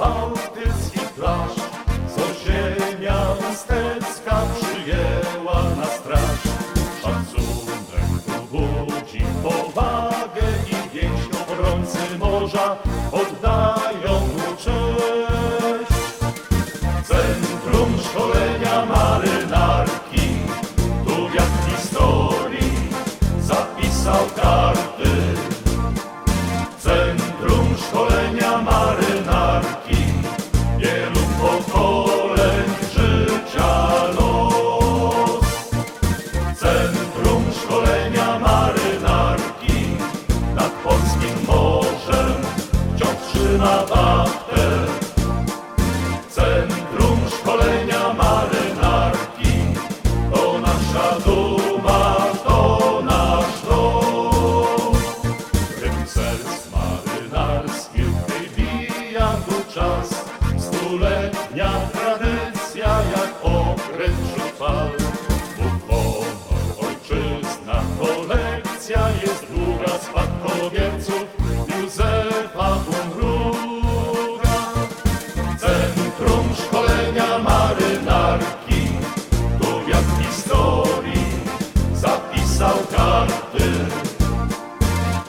bałtyckich plaż, co ziemia stecka przyjęła na straż. Szacunek budzi powagę i więź obrońcy morza, kartki, powiat historii zapisał karty.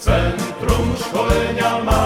Centrum szkolenia ma.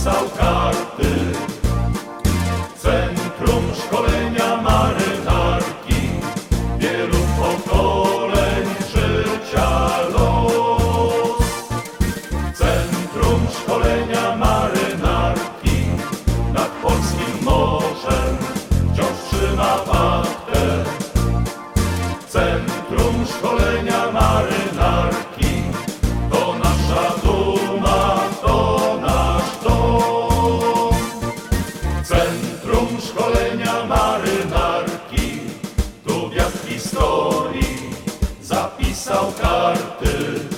pisał karty. Centrum szkolenia marynarki, wielu pokoleń życia los. Centrum szkolenia marynarki, nad polskim morzem wciąż trzyma faktę. Centrum szkolenia marynarki. departe